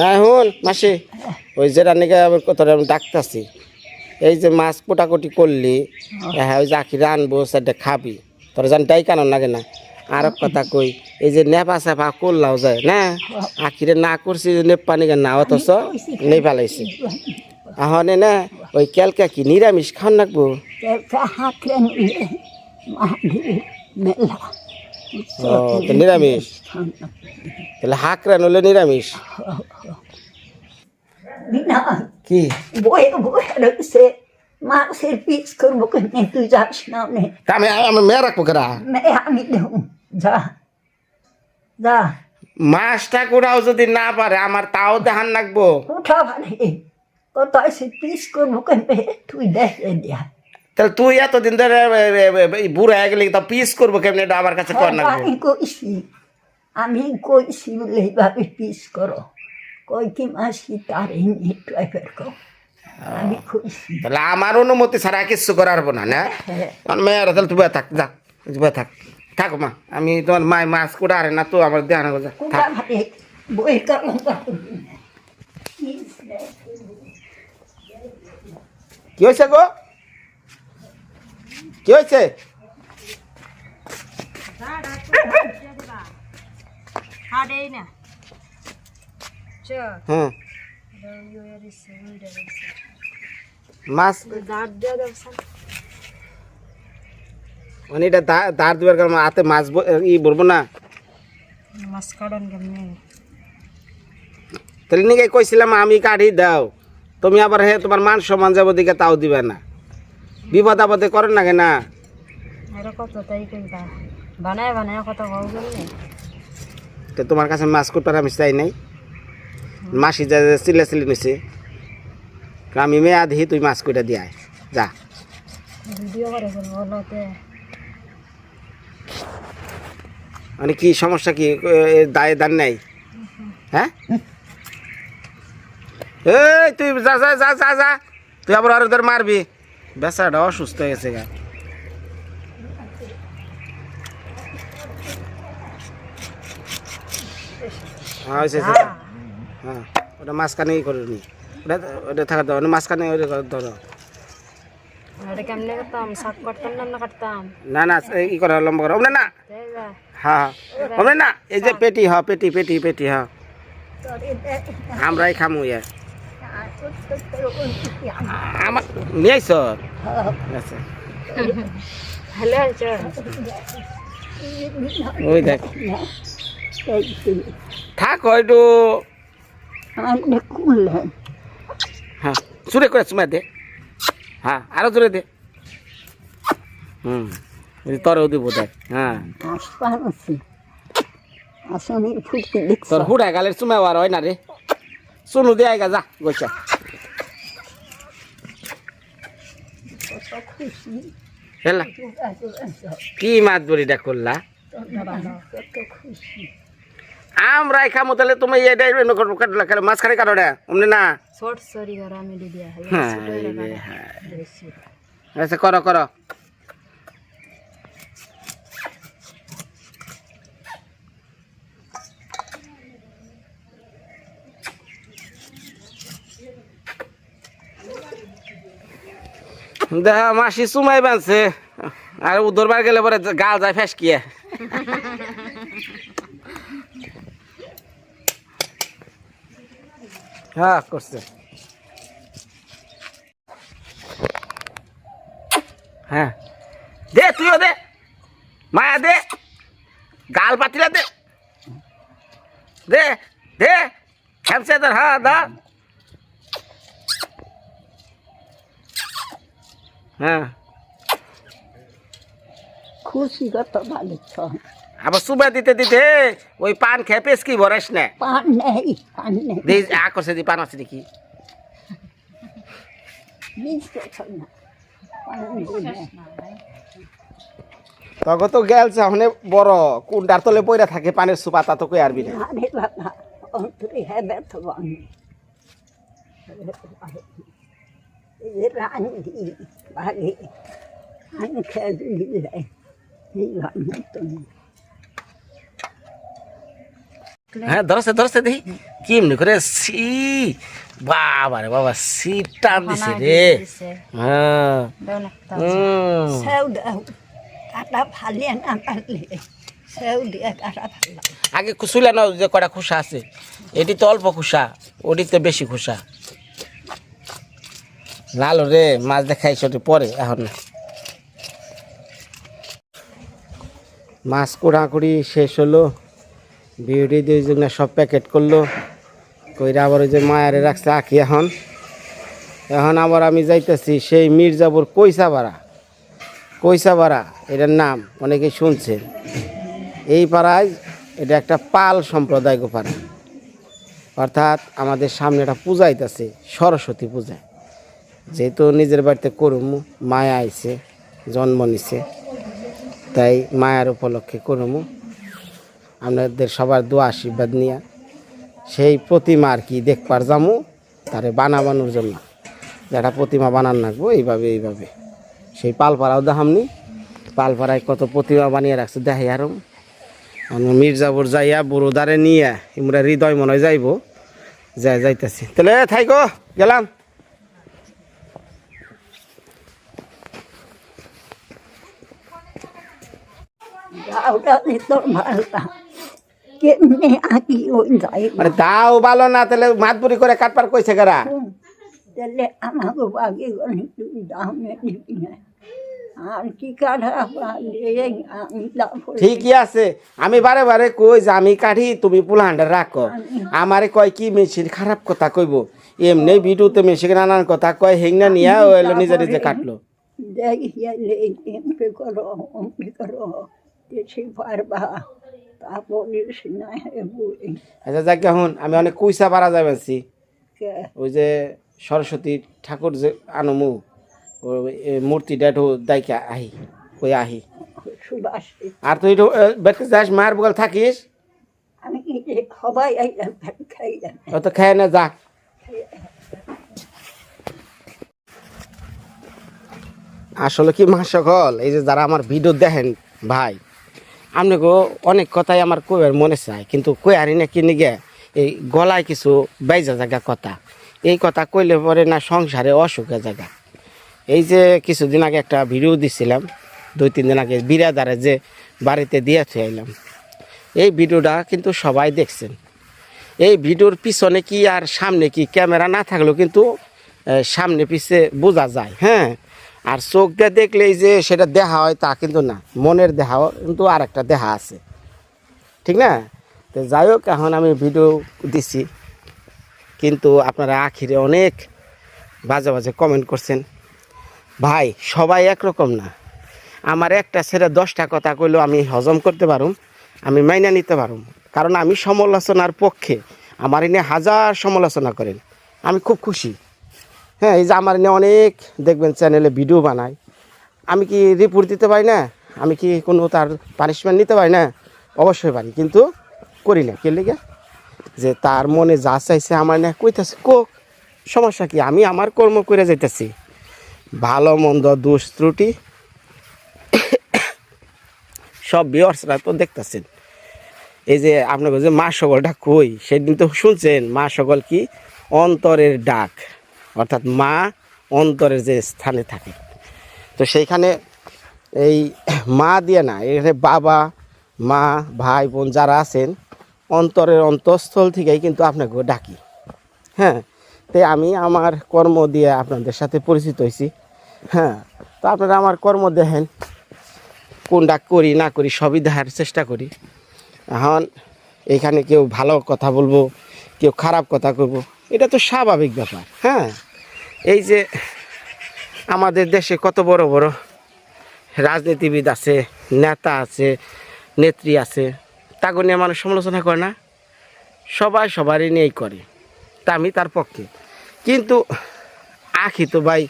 হ্যাঁ হুন, মাসি। ওই যে রান্নিকে আবার কত আমি এই যে মাছ কোটাকুটি করলি হ্যাঁ ওই আখি রানবো সেটা খাবি। তোর জান তাই কেন লাগে না। আর কথা কই, এই যে নেপা সেপা করলাও যায়, না? আখিরে না করছি নেপ পানি না, অথচ নেই ফেলাইছি আহনে, না, ওই কেলকা কি নিরামিষ খান রাখব তো নিরামিষ তাহলে হাকরা নলে নিরামিষ Bina কি boy boy se ma se pis করব কেন তুই যাস না নে তা আমি আমি মেয়ে রাখব কেরা মে আমি দেব যা যা মাছটা কোড়াও যদি না পারে আমার তাও দেখান রাখব উঠা ভালে কত সে পিস করব কেন তুই দেখে দিয়া তাহলে তুই এতদিন ধরে বুড়ো হয়ে গেলি তা পিস করব কেমনি? এটা আমার কাছে কর রাখব আমি কইছি আমি কইছি বলে এইভাবে পিস করো। কই কি মাসি তার ড্রাইভার কো তাহলে আমার অনুমতি ছাড়া কিচ্ছু করার না না? হ্যাঁ। আমার মেয়েরা তাহলে তুই থাক যা তুই থাক। থাকো মা। আমি তোমার মায় মাছ কোটা আরে না তো আমার কুড়া থাক ভাবে কি হয়েছে গো? কি হয়েছে? মাছ মানে এটা দাঁড় দিবার কারণে হাতে মাছ ই বলব না? মাছ কাটন কেমনি তাহলে নিকে কইছিলাম আমি কাઢি দাও। তুমি আবার হে তোমার মান সম্মান যাব দিকে তাও দিবে না। বিপদ আপদে করেন না না এটা কত তাই কইবা বানায় বানায় কত কল করলে তো তোমার কাছে মাছ কুটার আমি চাই নাই। মাসি যা যা চিল্লা চিল্লি নিছে। আমি মেয়ে আধি তুই মাছ কুটা দিয়ে যা। মানে কি সমস্যা কি? দায়ে দান নাই? হ্যাঁ? এই তুই যা যা যা যা যা। তুই আবার আর মারবি। বেচাটা অসুস্থ হয়ে গেছে গা। হ্যাঁ। হ্যাঁ ওটা মাঝখানেই করে নি। ওটা ওটা থাকা দাও ওটা মাঝখানে ধরো। এটা কেমনে করতাম শাক কাটতাম না না কাটতাম? না না ই করে লম্বা করো। না। তাই হ্যাঁ হ্যাঁ। না এই যে পেটি হ্যাঁ পেটি পেটি পেটি হ্যাঁ। আমরাই খামু ইয়া। আমার নিয়ে আইস? আচ্ছা। হ্যালো চ ওই দেখ। থাক হয়তো হ্যাঁ জোরে করে চুমা দে। হ্যাঁ আরও জোরে দে। হুম তোরও দিব দেখ। হ্যাঁ। আছে তোর হুড়া গালের চুমা আর হয় না রে। শুনু দে আইগা যা গইছা হেলা কি মাত বড়িটা করলা আমরা খামু তাহলে তুমি এটাই কাটলা খালে মাঝখানে কাটো রে অমনি না। আচ্ছা করো করো। দেখা, মাসি চুমাই বানছে। আর উদরবার গেলে পরে গাল যায় ফেসকিয়ে। হ্যাঁ করছে। হ্যাঁ। দে, তুইও দে। মায়া, দে। গাল পাতিলা দে। দে দে। হ্যাঁ ধর হ্যাঁ। খুশি কত ভালো আবার সুবা দিতে দিতে ওই পান খেয়ে পেস কি ভরাইস না? পান নেই পান নেই। দিস আ করছে দি পান আছে নাকি তো গেলছে ওখানে বড় কুন্ডার তলে পইরা থাকে পানের সুপা তা তো কই আরবি না আরে বাবা অন্তরে হ্যাঁ বানি হ্যাঁ ধরছে ধরছে দেখি। কেমনি করে সি বাবা রে বাবা সি টান দিছে রে। হ্যাঁ। কাটা ফালিয়ে না পারলে আগে খুশুলা না যে কটা খুশা আছে? এটি তো অল্প খুশা ওটি তো বেশি খুশা। লালো রে, মাছ দেখাইছ তো পরে, এখন। না মাছ কুড়াকুড়ি শেষ হলো, বিউটি দুইজন সব প্যাকেট করল, কইরা আবার ওই যে মায়ারে রাখছে আঁকি এখন। এখন আবার আমি যাইতেছি সেই মির্জাপুর কইসাপাড়া কইসাপাড়া এটার নাম অনেকে শুনছেন এই পাড়ায় এটা একটা পাল সম্প্রদায় পাড়া অর্থাৎ আমাদের সামনে একটা পূজা আইতাছে সরস্বতী পূজা। যেহেতু নিজের বাড়িতে করুম, মায়া আইছে, জন্ম নিছে, তাই মায়ার উপলক্ষে করুমু। আপনাদের সবার দোয়া, আশীর্বাদ নিয়ে সেই প্রতিমা আর কি দেখবার যামু, তারে বানাবানোর জন্য। যেটা প্রতিমা বানান রাখব এইভাবে এইভাবে। সেই পালপাড়াও দেখামনি। পালপাড়ায় কত প্রতিমা বানিয়ে রাখছে দেখে আরম। মির্জাপুর যাইয়া বড়ো বড়োদারে নিয়ে ইমরা হৃদয় মনে যাইব। যাই, যাইতেছি। তাহলে, থাইকো, গেলাম। মানে দাও ভালো না তাহলে করে কাটপার কইছে ঠিকই আছে আমি বারে বারে কই যে আমি কাঠি তুমি পুলাহান্ডা রাখো আমারে কয় কি মেশিন খারাপ কথা কইব এমনি ভিডিওতে মেশিন নানান কথা কয় হেংনা নিয়া নিজে নিজে কাটলো করো আচ্ছা যাক আমি অনেক কুইসা পারা যাবেছি কে? ওই যে সরস্বতী ঠাকুর যে আনমু ও মূর্তিটা একটু দাইকা আহি কই আহি। আর তুই বেটকে যাস মায়ের বগল থাকিস। খাইলাম অত খায় না যাক। আসলে কি মা সকল এই যে যারা আমার ভিডিও দেখেন ভাই আপনাকে অনেক কথাই আমার কইবার মনে চায়, কিন্তু কই আরি না কিনে গে এই গলায় কিছু বাইজা জায়গা কথা। এই কথা কইলে পরে না সংসারে অসুখে জায়গা এই যে কিছুদিন আগে একটা ভিডিও দিছিলাম, দুই তিন দিন আগে বিরাদারে যে বাড়িতে দিয়ে থুয়ে আইলাম। এই ভিডিওটা কিন্তু সবাই দেখছেন। এই ভিডিওর পিছনে কি আর সামনে কি ক্যামেরা না থাকলেও কিন্তু সামনে পিছে বোঝা যায় হ্যাঁ? আর চোখ দিয়ে দেখলেই যে সেটা দেখা হয় তা কিন্তু না, মনের দেহাও কিন্তু আর একটা দেহা আছে। ঠিক না? তো যাই হোক, এখন আমি ভিডিও দিছি। কিন্তু আপনারা আখিরে অনেক বাজে বাজে কমেন্ট করছেন। ভাই, সবাই একরকম না। আমার একটা ছেড়ে দশটা কথা কইলেও আমি হজম করতে পারুম, আমি মাইনা নিতে পারুম। কারণ আমি সমালোচনার পক্ষে আমার এনে হাজার সমালোচনা করেন। আমি খুব খুশি। হ্যাঁ এই যে আমার এনে অনেক দেখবেন চ্যানেলে ভিডিও বানায়। আমি কি রিপোর্ট দিতে পারি না? আমি কি কোনো তার পানিশমেন্ট নিতে পারি না? অবশ্যই পারি, কিন্তু করি না। কে লেগে? যে তার মনে যা চাইছে আমার না কইতাছে। কোক সমস্যা কি? আমি আমার কর্ম করে যাইতেছি। ভালো, মন্দ, দোষ, ত্রুটি সব বিয়ার্সরা তো দেখতেছেন। এই যে আপনাকে যে মা সকলটা কই, সেদিন তো শুনছেন মা সকল কি অন্তরের ডাক। অর্থাৎ মা অন্তরের যে স্থানে থাকে। তো সেইখানে এই মা দিয়ে না, এখানে বাবা, মা, ভাই, বোন যারা আছেন, অন্তরের অন্তঃস্থল থেকেই কিন্তু আপনাকে ডাকি। হ্যাঁ তাই আমি আমার কর্ম দিয়ে আপনাদের সাথে পরিচিত হয়েছি। হ্যাঁ তো আপনারা আমার কর্ম দেখেন, কোনটা করি, না করি, সবই দেখার চেষ্টা করি। এখন এখানে কেউ ভালো কথা বলব, কেউ খারাপ কথা করব এটা তো স্বাভাবিক ব্যাপার হ্যাঁ? এই যে আমাদের দেশে কত বড় বড় রাজনীতিবিদ আছে, নেতা আছে, নেত্রী আছে, তাকে নিয়ে মানুষ সমালোচনা করে না? সবাই সবারই নিয়েই করে, তা আমি তার পক্ষে। কিন্তু আখি তো ভাই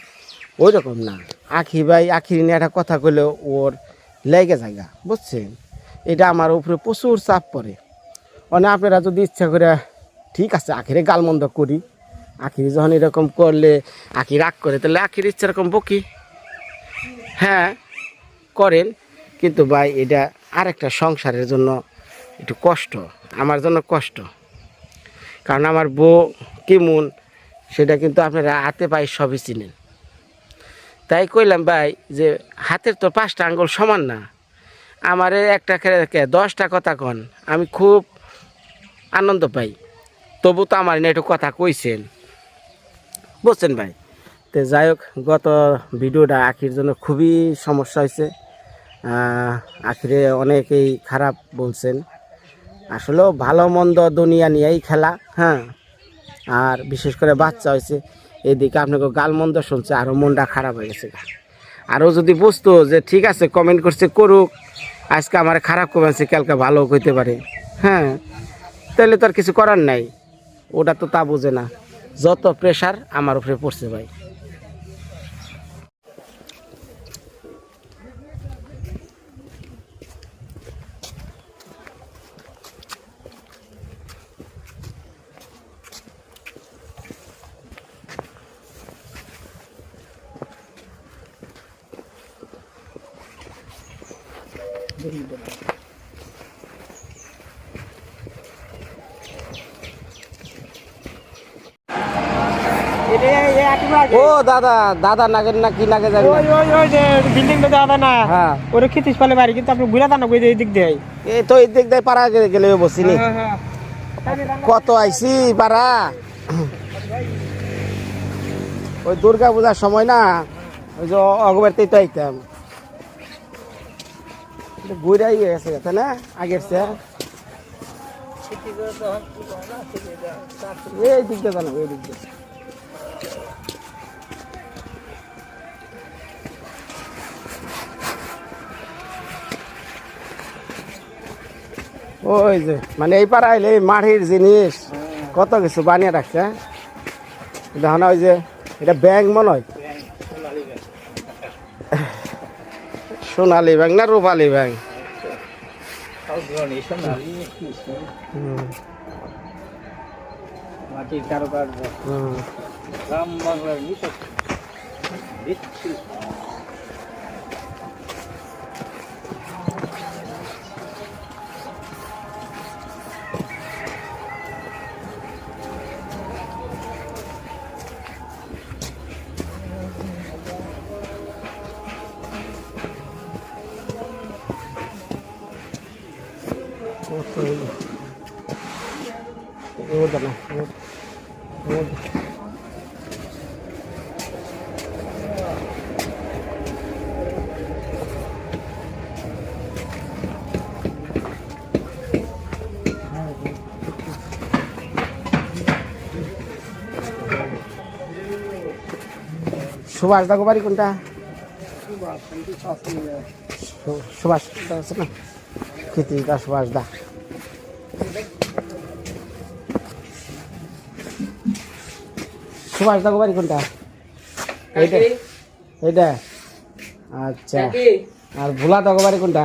ওই রকম না। আখি ভাই, আখি নিয়ে একটা কথা কইলে ওর লেগে জায়গা বুঝছেন? এটা আমার উপরে প্রচুর চাপ পড়ে। মানে আপনারা যদি ইচ্ছা করে ঠিক আছে, আখিরে গালমন্দ করি। আখিরি যখন এরকম করলে, আখি রাগ করে, তাহলে আখির ইচ্ছা এরকম বকি? হ্যাঁ করেন। কিন্তু ভাই, এটা আরেকটা সংসারের জন্য একটু কষ্ট, আমার জন্য কষ্ট। কারণ আমার বউ কেমন, সেটা কিন্তু আপনারা হাতে পায়ে সবই চিনেন। তাই কইলাম ভাই যে, হাতের তো পাঁচটা আঙ্গুল সমান না। আমার একটা দশটা কথা কন, আমি খুব আনন্দ পাই। তবু তো আমার নিয়ে একটু কথা কইছেন। বুঝছেন ভাই? তো যাই হোক গত ভিডিওটা আখির জন্য খুবই সমস্যা হয়েছে আখিরে অনেকেই খারাপ বলছেন। আসলেও ভালো মন্দ দুনিয়া নিয়েই খেলা হ্যাঁ? আর বিশেষ করে বাচ্চা হয়েছে এদিকে আপনাকে গালমন্দ শুনছে আরও মনটা খারাপ হয়ে গেছে আরও যদি বুঝতো যে ঠিক আছে কমেন্ট করছে, করুক, আজকে আমার খারাপ কমেছে কালকে ভালো কইতে পারে হ্যাঁ? তাহলে তো আর কিছু করার নাই। ওটা তো তা বুঝে না। যত প্রেশার আমার উপরে পড়ছে ভাই। ও দাদা দাদা নাগের না কি নাগে জানি। ওই ওই ওই যে বিল্ডিংটা দাদা না। হ্যাঁ। ওরে খিতিস পালে বাড়ি কিন্তু আপনি ঘুরে দানা কই এই দিক দিয়ে এই তো এই দিক দিয়ে পাড়া গেলে বসিনি হ্যাঁ, কত আইছি পাড়া? ওই দুর্গা পূজার সময় না ওই যে অগবারতেই তো আইতাম। ঘুরাই গেছে তাই না? আগের সে এই দিক দিয়ে জানো এই দিক ওই যে মানে এই পাড়া আইলে এই মাটির জিনিস কত কিছু বানিয়ে রাখছে হ্যাঁ? দেখো ওই যে এটা ব্যাংক মনে হয়। সোনালী ব্যাংক না রূপালী ব্যাংক মাটির ওটা না। সুভাষ দাগো বাড়ি কোনটা? সুভাষ দা খেতে সুভাষ দা। সুভাষ দাগো বাড়ি কোনটা? এইটা এইটা। আচ্ছা। আর ভোলা দাগো বাড়ি কোনটা?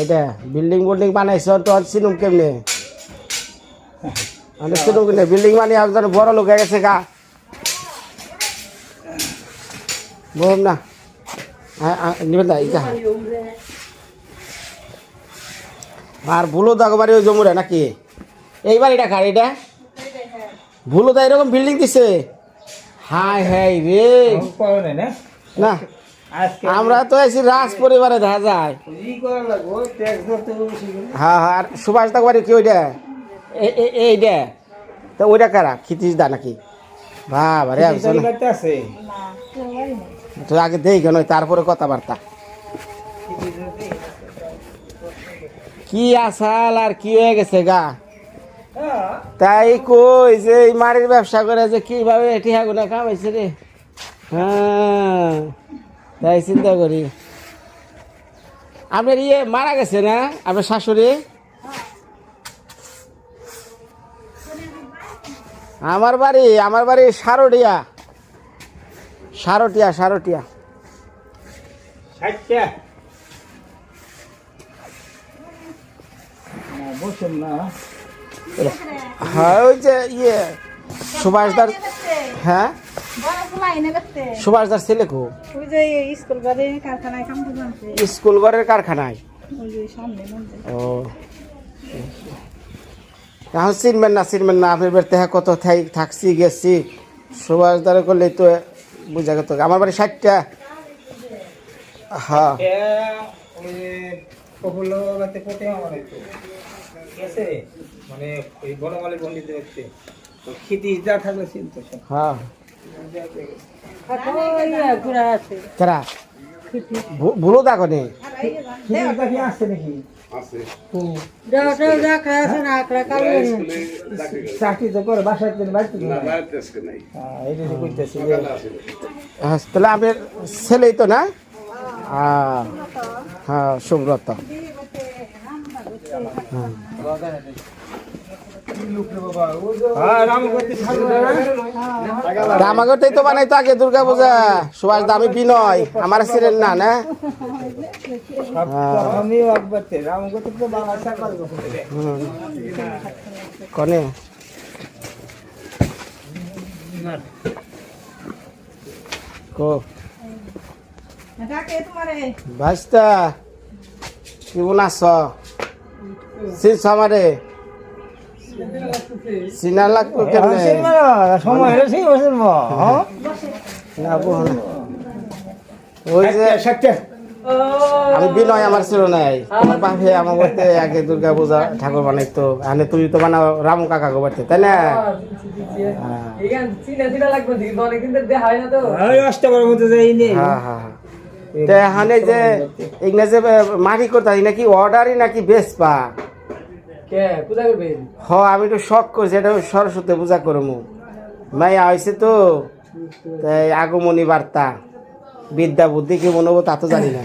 এইটা। বিল্ডিং বিল্ডিং বানাইছ তো আর চিনুম কেমনে? আমি চিনুম কেমনে? বিল্ডিং বানিয়ে একজন বড় লোক হয়ে গেছে গা। বলুন না। নিবেন দা ইটা আর ভুলো দাগো বাড়ি ওই জমুরে নাকি? এই বাড়িটা কার এটা ভুলো দা এরকম বিল্ডিং দিছে। হাই হাই রে। না, আমরা তো আছি রাজ পরিবারে দেখা যায়। হ্যাঁ হ্যাঁ আর সুভাষ দাগো বাড়ি কি ওইটা এইটা তো ওইটা কারা? খিতিস দা নাকি? বাবা রে আমি আছে তো আগে দেই কেন, তারপরে কথাবার্তা। কি আসাল আর কি হয়ে গেছে গা? তাই কই যে এই মাড়ির ব্যবসা করে যে কীভাবে এটি হাগুনা কামাইছে রে? হ্যাঁ তাই চিন্তা করি। আপনার ইয়ে মারা গেছে না? আপনার শাশুড়ি? আমার বাড়ি আমার বাড়ি সারোডিয়া সারোটিয়া সারোটিয়া। ষাটটা না। হ্যাঁ ওই যে ইয়ে সুভাষদার হ্যাঁ? সুভাষদার ছেলে কো? স্কুল ঘরের কারখানায়। ও। এখন চিনবেন না চিনবেন না আপনার বাড়িতে হ্যাঁ কত থাকছি, গেছি। সুভাষ দ্বারা করলে তো বুঝা গেত। আমার বাড়ি ষাটটা হ্যাঁ। মানে ওই বনমালী পণ্ডিত দেখতে। তো খিতি থাকলে চিনতো হ্যাঁ। কারা ভুলো দেখো নি। আসছে নাকি চাকরি তো করে বাসায়। হ্যাঁ, হ্যাঁ, তাহলে আপনার ছেলেই তো না? হ্যাঁ হ্যাঁ সুব্রত। হ্যাঁ, না। তো বানাই তো আগে দুর্গা পূজা। সুভাষ দামি বিনয় আমার ছিলেন না না? কখন কনে? কো? কেমন আছ চিনছ আমারে? চিনা কেমনে? হ্যাঁ, সময় হলে চিনবো, হ্যাঁ? না না। ওই যে আমি বিনয় আমার ছিল নাই তোমার বাপে আমার বাড়িতে আগে দুর্গা পূজা ঠাকুর বানাইতো। এখানে তুমি তো বানাও রামু কাকা গো বাড়িতে তাই না? হ্যাঁ হ্যাঁ হ্যাঁ এখানে যে এখানে যে মাটি করতে নাকি অর্ডারই নাকি বেসপা হ আমি তো শখ করছি এটা সরস্বতী পূজা করব। মাইয়া হয়েছে তো তাই আগমনী বার্তা বিদ্যা বুদ্ধি কি মনে হব তা তো জানি না।